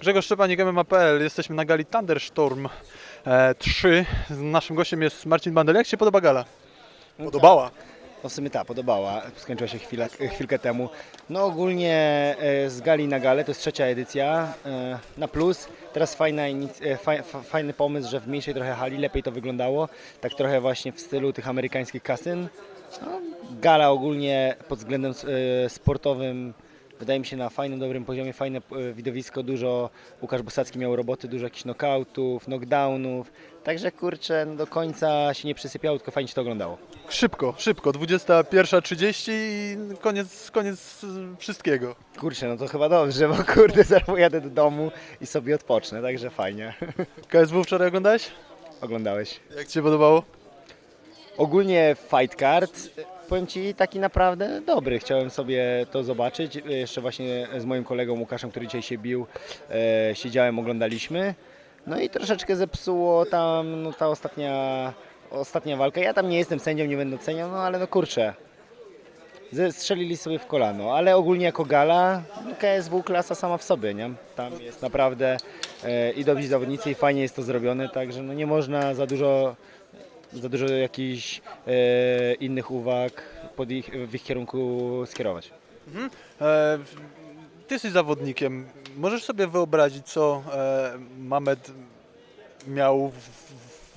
Grzegorz Szczepanik, MMA.pl. Jesteśmy na gali Thunderstorm e, 3. Naszym gościem jest Marcin Bandel. Jak Ci się podoba gala? Podobała. No w sumie ta, podobała. Skończyła się chwilę, chwilkę temu. No ogólnie e, z gali na galę, to jest trzecia edycja, e, na plus. Teraz fajna, e, fajny pomysł, że w mniejszej trochę hali lepiej to wyglądało. Tak trochę właśnie w stylu tych amerykańskich kasyn. No, gala ogólnie pod względem e, sportowym wydaje mi się na fajnym, dobrym poziomie, fajne e, widowisko, dużo Łukasz Bosacki miał roboty, dużo jakichś knockoutów, knockdownów, także kurczę, no do końca się nie przysypiało, tylko fajnie się to oglądało. Szybko, szybko. 21.30 i koniec, koniec e, wszystkiego. Kurczę, no to chyba dobrze, bo kurde, zaraz pojadę do domu i sobie odpocznę, także fajnie. KSW wczoraj oglądałeś? Oglądałeś. Jak Ci się podobało? Ogólnie fight card, powiem Ci, taki naprawdę dobry. Chciałem sobie to zobaczyć. Jeszcze właśnie z moim kolegą Łukaszem, który dzisiaj się bił, e, siedziałem, oglądaliśmy. No i troszeczkę zepsuło tam no, ta ostatnia, ostatnia walka. Ja tam nie jestem sędzią, nie będę oceniał, no ale no kurczę. Ze- Strzelili sobie w kolano, ale ogólnie jako gala no, KSW klasa sama w sobie, nie? Tam jest naprawdę e, i dobrzy zawodnicy i fajnie jest to zrobione, także no nie można za dużo za dużo jakichś e, innych uwag pod ich, w ich kierunku skierować. E, ty jesteś zawodnikiem. Możesz sobie wyobrazić, co e, Mamed miał w,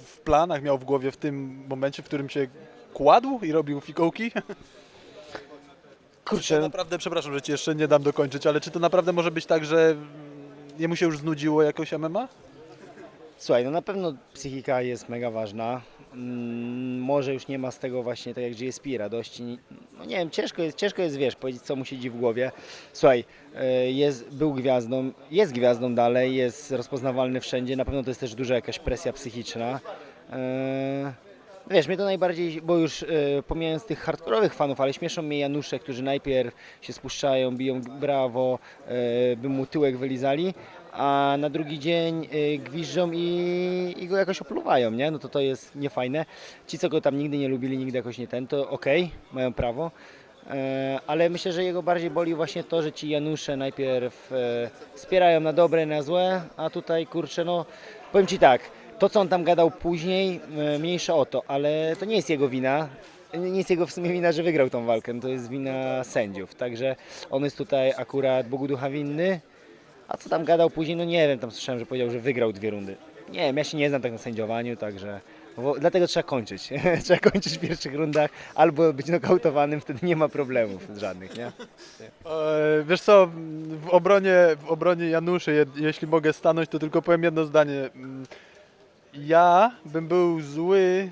w, planach, miał w głowie w tym momencie, w którym się kładł i robił fikołki? Czy to Kurczę, naprawdę, przepraszam, że ci jeszcze nie dam dokończyć, ale czy to naprawdę może być tak, że jemu się już znudziło jakoś MMA? Słuchaj, no na pewno psychika jest mega ważna. Mm, może już nie ma z tego właśnie tak jak GSP radości. No nie wiem, ciężko jest, ciężko jest, wiesz, powiedzieć co mu siedzi w głowie. Słuchaj, e, jest, był gwiazdą, jest gwiazdą dalej, jest rozpoznawalny wszędzie. Na pewno to jest też duża jakaś presja psychiczna. E, Wiesz, mnie to najbardziej, bo już e, pomijając tych hardkorowych fanów, ale śmieszą mnie Janusze, którzy najpierw się spuszczają, biją brawo, by mu tyłek wylizali, a na drugi dzień e, gwiżdżą i, i go jakoś opluwają, nie? No to to jest niefajne. Ci, co go tam nigdy nie lubili, nigdy jakoś nie ten, to okej, mają prawo. E, Ale myślę, że jego bardziej boli właśnie to, że ci Janusze najpierw e, wspierają na dobre, na złe, a tutaj kurczę, no powiem ci tak, to co on tam gadał później, e, mniejsza o to, ale to nie jest jego wina. Nie jest jego w sumie wina, że wygrał tą walkę, to jest wina sędziów. Także on jest tutaj akurat Bogu ducha winny. A co tam gadał później, no nie wiem, tam słyszałem, że powiedział, że wygrał dwie rundy. Nie wiem, ja się nie znam tak na sędziowaniu, także dlatego trzeba kończyć. trzeba kończyć w pierwszych rundach albo być nokautowanym, wtedy nie ma problemów żadnych, nie? E, wiesz co, w obronie, w obronie Januszy, je, jeśli mogę stanąć, to tylko powiem jedno zdanie. Mm, Ja bym był zły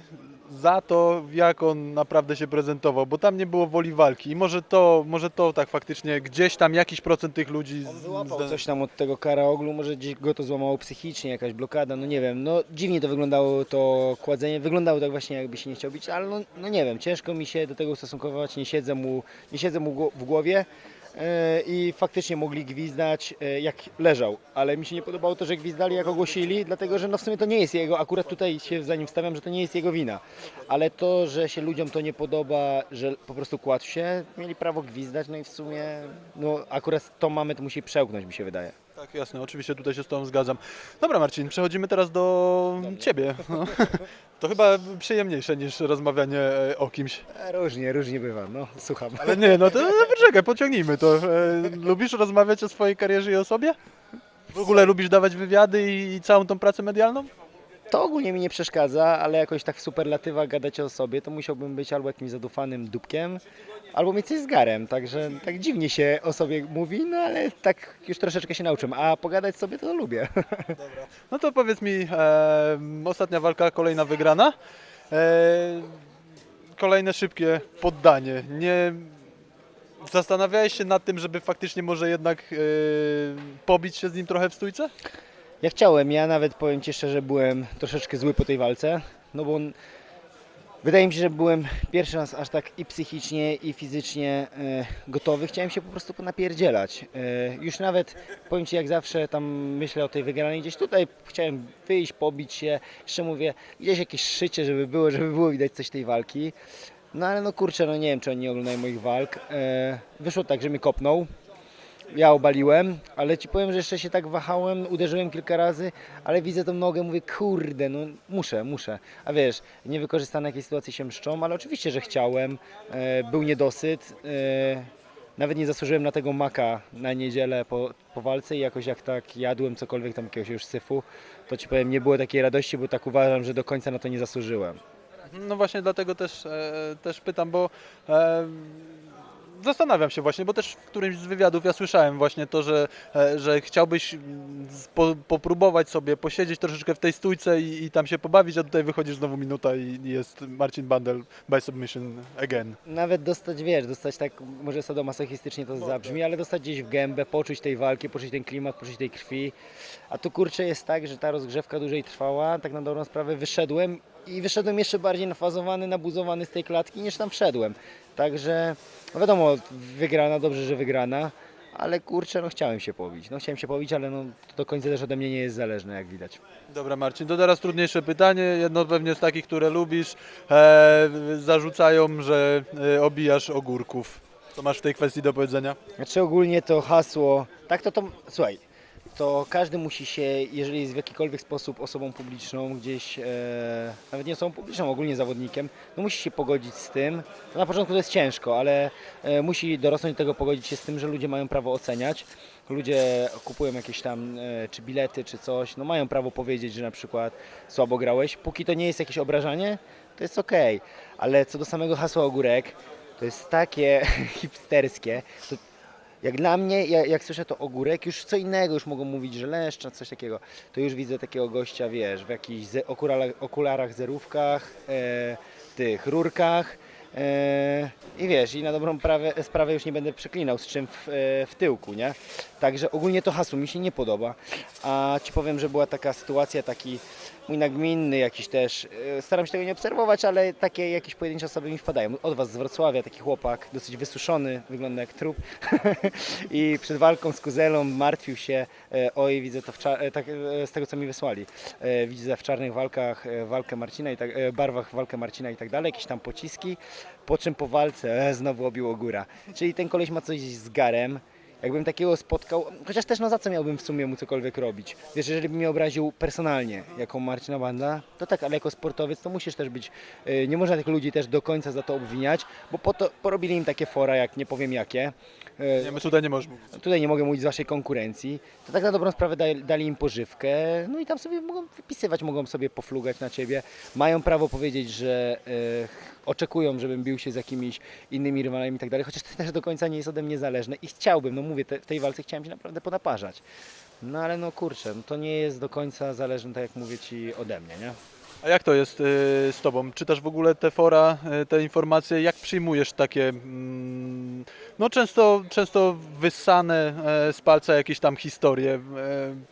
za to, jak on naprawdę się prezentował, bo tam nie było woli walki. I może to, może to tak faktycznie gdzieś tam jakiś procent tych ludzi... z- On wyłapał zda- coś tam od tego karaoglu, może gdzieś go to złamało psychicznie, jakaś blokada, no nie wiem. No dziwnie to wyglądało, to kładzenie, wyglądało tak właśnie jakby się nie chciał bić, ale no, no nie wiem, ciężko mi się do tego ustosunkować, nie siedzę mu, nie siedzę mu gło- w głowie i faktycznie mogli gwizdać e, jak leżał, ale mi się nie podobało to, że gwizdali jak ogłosili, dlatego że no w sumie to nie jest jego, akurat tutaj się za nim wstawiam, że to nie jest jego wina, ale to, że się ludziom to nie podoba, że po prostu kładł się, mieli prawo gwizdać, no i w sumie, no akurat to mamy, to musi przełknąć mi się wydaje. Tak, jasne, oczywiście tutaj się z Tobą zgadzam. Dobra Marcin, przechodzimy teraz do Ciebie. No. To chyba przyjemniejsze niż rozmawianie e, o kimś. E, Różnie, różnie bywa, no słucham. Ale nie, no to no, poczekaj, pociągnijmy to. E, lubisz rozmawiać o swojej karierze i o sobie? W ogóle lubisz dawać wywiady i, i całą tą pracę medialną? To ogólnie mi nie przeszkadza, ale jakoś tak w superlatywach gadać o sobie, to musiałbym być albo jakimś zadufanym dupkiem, albo mieć coś z garem, także tak dziwnie się o sobie mówi, no ale tak już troszeczkę się nauczyłem, a pogadać sobie to lubię. No to powiedz mi, e, ostatnia walka, kolejna wygrana. E, kolejne szybkie poddanie. Nie zastanawiałeś się nad tym, żeby faktycznie może jednak e, pobić się z nim trochę w stójce? Ja chciałem, ja nawet powiem Ci szczerze, byłem troszeczkę zły po tej walce, no bo wydaje mi się, że byłem pierwszy raz aż tak i psychicznie, i fizycznie e, gotowy. Chciałem się po prostu ponapierdzielać. E, już nawet, powiem Ci jak zawsze, tam myślę o tej wygranej gdzieś tutaj, chciałem wyjść, pobić się, jeszcze mówię, gdzieś jakieś szycie, żeby było, żeby było widać coś tej walki. No ale no kurczę, no nie wiem, czy oni nie oglądają moich walk. E, wyszło tak, że mnie kopnął. Ja obaliłem, ale ci powiem, że jeszcze się tak wahałem, uderzyłem kilka razy, ale widzę tą nogę, mówię, kurde, no muszę, muszę. A wiesz, niewykorzystane jakieś sytuacje się mszczą, ale oczywiście, że chciałem, e, był niedosyt, e, nawet nie zasłużyłem na tego maka na niedzielę po, po walce i jakoś jak tak jadłem cokolwiek tam jakiegoś już syfu, to ci powiem, nie było takiej radości, bo tak uważam, że do końca na to nie zasłużyłem. No właśnie dlatego też, e, też pytam, bo e, zastanawiam się właśnie, bo też w którymś z wywiadów ja słyszałem właśnie to, że, e, że chciałbyś mm, po, popróbować sobie, posiedzieć troszeczkę w tej stójce i, i tam się pobawić, a tutaj wychodzisz znowu minuta i, i jest Marcin Bandel by submission again. Nawet dostać, wiesz, dostać tak, może sadomasochistycznie to zabrzmi, ale dostać gdzieś w gębę, poczuć tej walki, poczuć ten klimat, poczuć tej krwi. A tu kurczę jest tak, że ta rozgrzewka dłużej trwała, tak na dobrą sprawę wyszedłem i wyszedłem jeszcze bardziej nafazowany, nabuzowany z tej klatki niż tam wszedłem. Także no wiadomo, wygrana, dobrze, że wygrana, ale kurczę, no chciałem się pobić. No chciałem się pobić, ale no to do końca też ode mnie nie jest zależne, jak widać. Dobra Marcin, to teraz trudniejsze pytanie, jedno pewnie z takich, które lubisz. E, zarzucają, że e, obijasz ogórków. Co masz w tej kwestii do powiedzenia? Znaczy ogólnie to hasło, tak to to, słuchaj, to każdy musi się, jeżeli jest w jakikolwiek sposób osobą publiczną, gdzieś, e, nawet nie osobą publiczną, ogólnie zawodnikiem, no musi się pogodzić z tym. To na początku to jest ciężko, ale e, musi dorosnąć do tego, pogodzić się z tym, że ludzie mają prawo oceniać. Ludzie kupują jakieś tam e, czy bilety, czy coś, no mają prawo powiedzieć, że na przykład słabo grałeś. Póki to nie jest jakieś obrażanie, to jest okej. Ale co do samego hasła ogórek, to jest takie hipsterskie. To jak dla mnie, ja, jak słyszę to ogórek, już co innego, już mogą mówić, że leszcza, coś takiego. To już widzę takiego gościa, wiesz, w jakichś ze, okularach, okularach, zerówkach, e, tych rurkach. E, I wiesz, i na dobrą prawę, sprawę już nie będę przeklinał z czym w, e, w tyłku, nie? Także ogólnie to hasło mi się nie podoba. A ci powiem, że była taka sytuacja, taki mój nagminny jakiś też, e, staram się tego nie obserwować, ale takie jakieś pojedyncze osoby mi wpadają. Od was z Wrocławia, taki chłopak, dosyć wysuszony, wygląda jak trup. I przed walką z Kuzelą martwił się, e, oj widzę to e, tak, z tego co mi wysłali, widzę w czarnych walkach walkę Marcina i tak, barwach walkę Marcina i tak dalej, jakieś tam pociski, po czym po walce e, znowu obiło góra. Czyli ten koleś ma coś z garem, Jakbym takiego spotkał, chociaż też no za co miałbym w sumie mu cokolwiek robić? Wiesz, jeżeli bym mnie obraził personalnie, jako Marcina Banda, to tak, ale jako sportowiec to musisz też być, e, nie można tych ludzi też do końca za to obwiniać, bo po to, porobili im takie fora, jak nie powiem jakie. E, Nie, my tutaj nie możemy mówić. Tutaj nie mogę mówić z waszej konkurencji, to tak na dobrą sprawę dali, im pożywkę, no i tam sobie mogą wypisywać, mogą sobie poflugać na ciebie. Mają prawo powiedzieć, że e, oczekują, żebym bił się z jakimiś innymi rywalami i tak dalej, chociaż to też do końca nie jest ode mnie zależne i chciałbym, no mówię, te, w tej walce chciałem się naprawdę ponaparzać. No ale no kurczę, no to nie jest do końca zależne, tak jak mówię ci, ode mnie, nie? A jak to jest y, z Tobą? Czytasz w ogóle te fora, y, te informacje? Jak przyjmujesz takie, mm, no często, często wyssane e, z palca jakieś tam historie? E,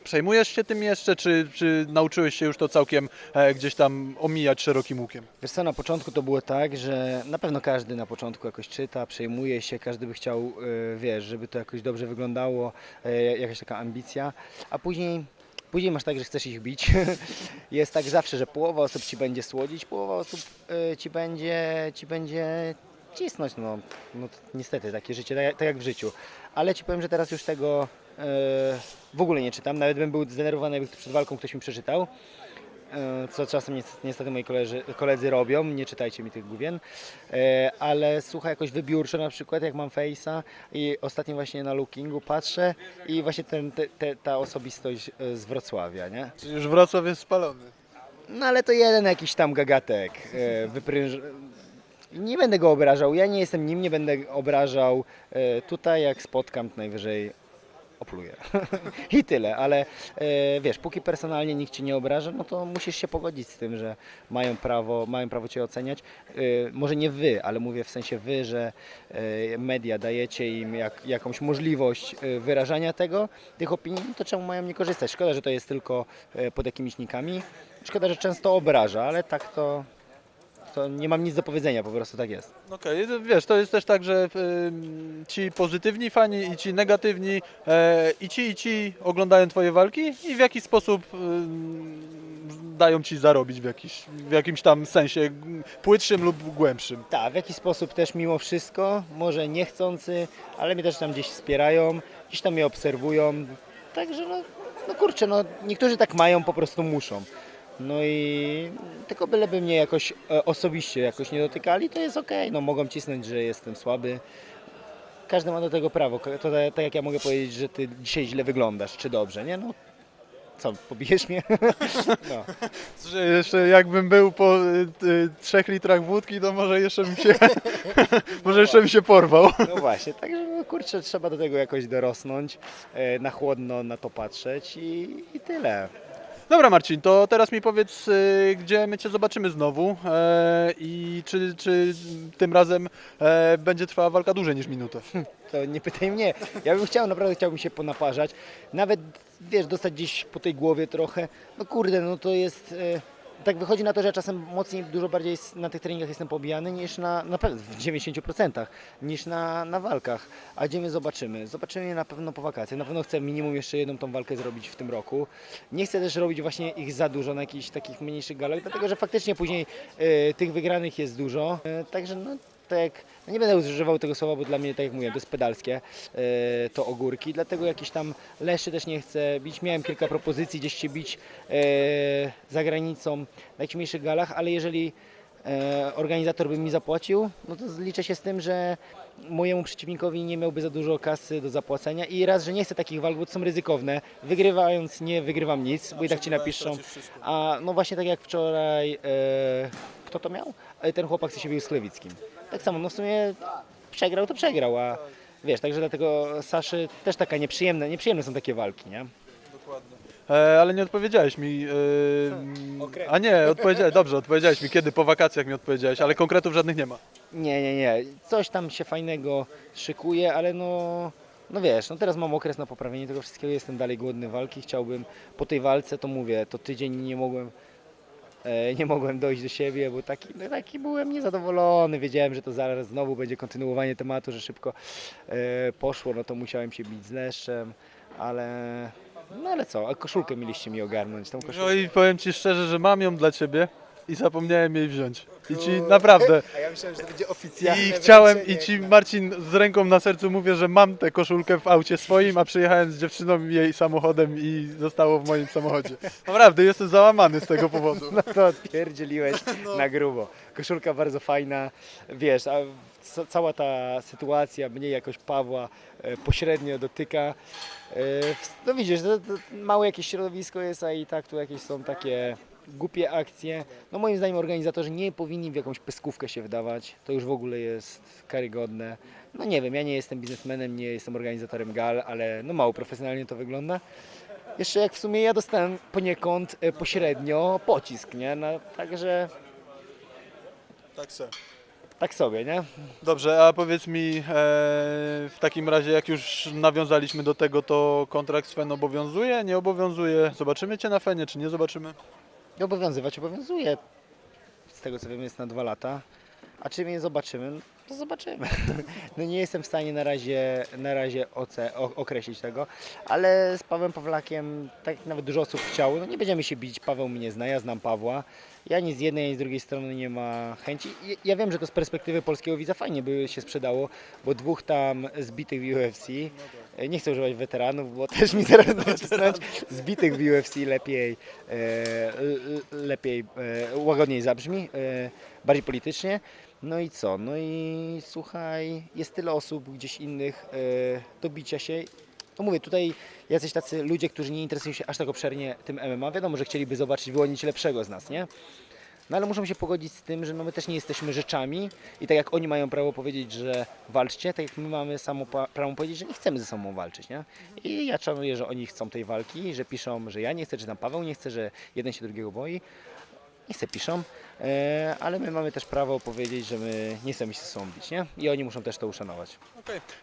Przejmujesz się tym jeszcze, czy, czy nauczyłeś się już to całkiem e, gdzieś tam omijać szerokim łukiem? Wiesz co, na początku to było tak, że na pewno każdy na początku jakoś czyta, przejmuje się, każdy by chciał, wiesz, żeby to jakoś dobrze wyglądało, jakaś taka ambicja, a później, później masz tak, że chcesz ich bić. Jest tak zawsze, że połowa osób ci będzie słodzić, połowa osób ci będzie, ci będzie cisnąć, no, no niestety takie życie, tak, jak- tak jak w życiu. Ale ci powiem, że teraz już tego e, w ogóle nie czytam, nawet bym był zdenerwowany, jakby przed walką ktoś mi przeczytał. E, co czasem niestety, niestety moi koledzy, koledzy robią, nie czytajcie mi tych główien, E, ale słuchaj jakoś wybiórczo na przykład jak mam Face'a i ostatnio właśnie na Lookingu patrzę i właśnie ten, te, te, ta osobistość e, z Wrocławia, nie? Czy już Wrocław jest spalony? No ale to jeden jakiś tam gagatek e, wypręż... Nie będę go obrażał, ja nie jestem nim, nie będę obrażał. E, tutaj jak spotkam, to najwyżej opluję. I tyle, ale e, wiesz, póki personalnie nikt Cię nie obraża, no to musisz się pogodzić z tym, że mają prawo, mają prawo Cię oceniać. E, może nie Wy, ale mówię w sensie Wy, że e, media dajecie im jak, jakąś możliwość e, wyrażania tego, tych opinii, no to czemu mają nie korzystać? Szkoda, że to jest tylko e, pod jakimiś nikami. Szkoda, że często obraża, ale tak to, to nie mam nic do powiedzenia, po prostu tak jest. Okej, to wiesz, to jest też tak, że ym, ci pozytywni fani i ci negatywni, e, i ci i ci oglądają Twoje walki i w jaki sposób ym, dają ci zarobić w, jakiś, w jakimś tam sensie płytszym lub głębszym. Tak, w jakiś sposób też mimo wszystko, może niechcący, ale mnie też tam gdzieś wspierają, gdzieś tam mnie obserwują. Także no, no kurczę, no niektórzy tak mają, po prostu muszą. No i tylko byleby mnie jakoś e, osobiście jakoś nie dotykali, to jest okej. No mogą cisnąć, że jestem słaby. Każdy ma do tego prawo. To tak, tak jak ja mogę powiedzieć, że ty dzisiaj źle wyglądasz, czy dobrze, nie? No co, pobijesz mnie? no. Jeszcze jakbym był po y, trzech litrach wódki, to może jeszcze bym się, może jeszcze bym się porwał. No właśnie, także no, kurczę, trzeba do tego jakoś dorosnąć, e, na chłodno na to patrzeć i, i tyle. Dobra Marcin, to teraz mi powiedz, y, gdzie my Cię zobaczymy znowu e, i czy, czy tym razem e, będzie trwała walka dłużej niż minutę. To nie pytaj mnie. Ja bym chciał, naprawdę chciałbym się ponaparzać. Nawet, wiesz, dostać gdzieś po tej głowie trochę. No kurde, no to jest... E, tak wychodzi na to, że ja czasem mocniej, dużo bardziej na tych treningach jestem pobijany niż na, na pewno w 90% niż na, na walkach. A gdzie my zobaczymy? Zobaczymy na pewno po wakacjach. Na pewno chcę minimum jeszcze jedną tą walkę zrobić w tym roku. Nie chcę też robić właśnie ich za dużo na jakichś takich mniejszych galach, dlatego że faktycznie później e, tych wygranych jest dużo. E, także no tak no nie będę używał tego słowa, bo dla mnie, tak jak mówię, to jest pedalskie, e, to ogórki, dlatego jakieś tam leszy też nie chcę bić. Miałem kilka propozycji gdzieś się bić e, za granicą na jakichś mniejszych galach, ale jeżeli e, organizator by mi zapłacił, no to liczę się z tym, że mojemu przeciwnikowi nie miałby za dużo kasy do zapłacenia i raz, że nie chcę takich walk, bo to są ryzykowne. Wygrywając nie wygrywam nic, bo i tak ci napiszą. A no właśnie tak jak wczoraj, e, kto to miał? Ten chłopak co się bił z Klewickim. Tak samo, no w sumie przegrał to przegrał, a wiesz, także dlatego Saszy też taka nieprzyjemne, nieprzyjemne są takie walki, nie? E, ale nie odpowiedziałeś mi. E, a nie, odpowiedziałeś, dobrze, odpowiedziałeś mi. Kiedy? Po wakacjach mi odpowiedziałeś, ale konkretów żadnych nie ma. Nie, nie, nie. Coś tam się fajnego szykuje, ale no, no wiesz, no teraz mam okres na poprawienie tego wszystkiego, jestem dalej głodny walki, chciałbym po tej walce, to mówię, to tydzień nie mogłem nie mogłem dojść do siebie, bo taki, no, taki byłem niezadowolony, wiedziałem, że to zaraz znowu będzie kontynuowanie tematu, że szybko e, poszło, no to musiałem się bić z Leszczem, ale no ale co, a koszulkę mieliście mi ogarnąć, tą koszulkę. No i powiem Ci szczerze, że mam ją dla Ciebie i zapomniałem jej wziąć. I Ci naprawdę. A ja myślałem, że to będzie I oficjalne chciałem, i. Ci Marcin z ręką na sercu mówię, że mam tę koszulkę w aucie swoim, a przyjechałem z dziewczyną jej samochodem i zostało w moim samochodzie. Naprawdę, jestem załamany z tego powodu. No to odpierdzieliłeś na grubo. Koszulka bardzo fajna, wiesz, a ca- cała ta sytuacja mnie jakoś Pawła e, pośrednio dotyka. E, w- No widzisz, to, to małe jakieś środowisko jest, a i tak tu jakieś są takie głupie akcje. No moim zdaniem organizatorzy nie powinni w jakąś pyskówkę się wdawać. To już w ogóle jest karygodne. No nie wiem, ja nie jestem biznesmenem, nie jestem organizatorem gal, ale no mało profesjonalnie to wygląda. Jeszcze jak w sumie ja dostałem poniekąd e, pośrednio pocisk, nie? No, także Tak se. tak sobie, nie? Dobrze, a powiedz mi e, w takim razie, jak już nawiązaliśmy do tego, to kontrakt z FEN obowiązuje, nie obowiązuje? Zobaczymy Cię na FENie, czy nie zobaczymy? Obowiązywać obowiązuje. Z tego co wiem jest na dwa lata. A czy mnie zobaczymy? No To zobaczymy. No nie jestem w stanie na razie, na razie oce, o, określić tego, ale z Pawłem Pawlakiem, tak jak nawet dużo osób chciało, no nie będziemy się bić. Paweł mnie zna, ja znam Pawła. Ja ni z jednej, ani z drugiej strony nie ma chęci. Ja wiem, że to z perspektywy polskiego widza fajnie by się sprzedało, bo dwóch tam zbitych w UFC, nie chcę używać weteranów, bo też mi zaraz nacisnąć, zbitych w UFC lepiej, e, lepiej, e, łagodniej zabrzmi, e, bardziej politycznie. No i co? No i słuchaj, jest tyle osób gdzieś innych do bicia się. No mówię, tutaj jacyś tacy ludzie, którzy nie interesują się aż tak obszernie tym MMA, wiadomo, że chcieliby zobaczyć, wyłonić lepszego z nas, nie? No ale muszą się pogodzić z tym, że no my też nie jesteśmy rzeczami i tak jak oni mają prawo powiedzieć, że walczcie, tak jak my mamy samo prawo powiedzieć, że nie chcemy ze sobą walczyć, nie? I ja czanuję, że oni chcą tej walki, że piszą, że ja nie chcę, czy tam Paweł nie chce, że jeden się drugiego boi. Nie chcę piszą, e, ale my mamy też prawo powiedzieć, że my nie chcemy się ze sobą bić, nie? I oni muszą też to uszanować.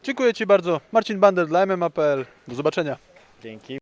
Dziękuję Ci bardzo. Marcin Bander dla MMA.pl. Do zobaczenia. Dzięki.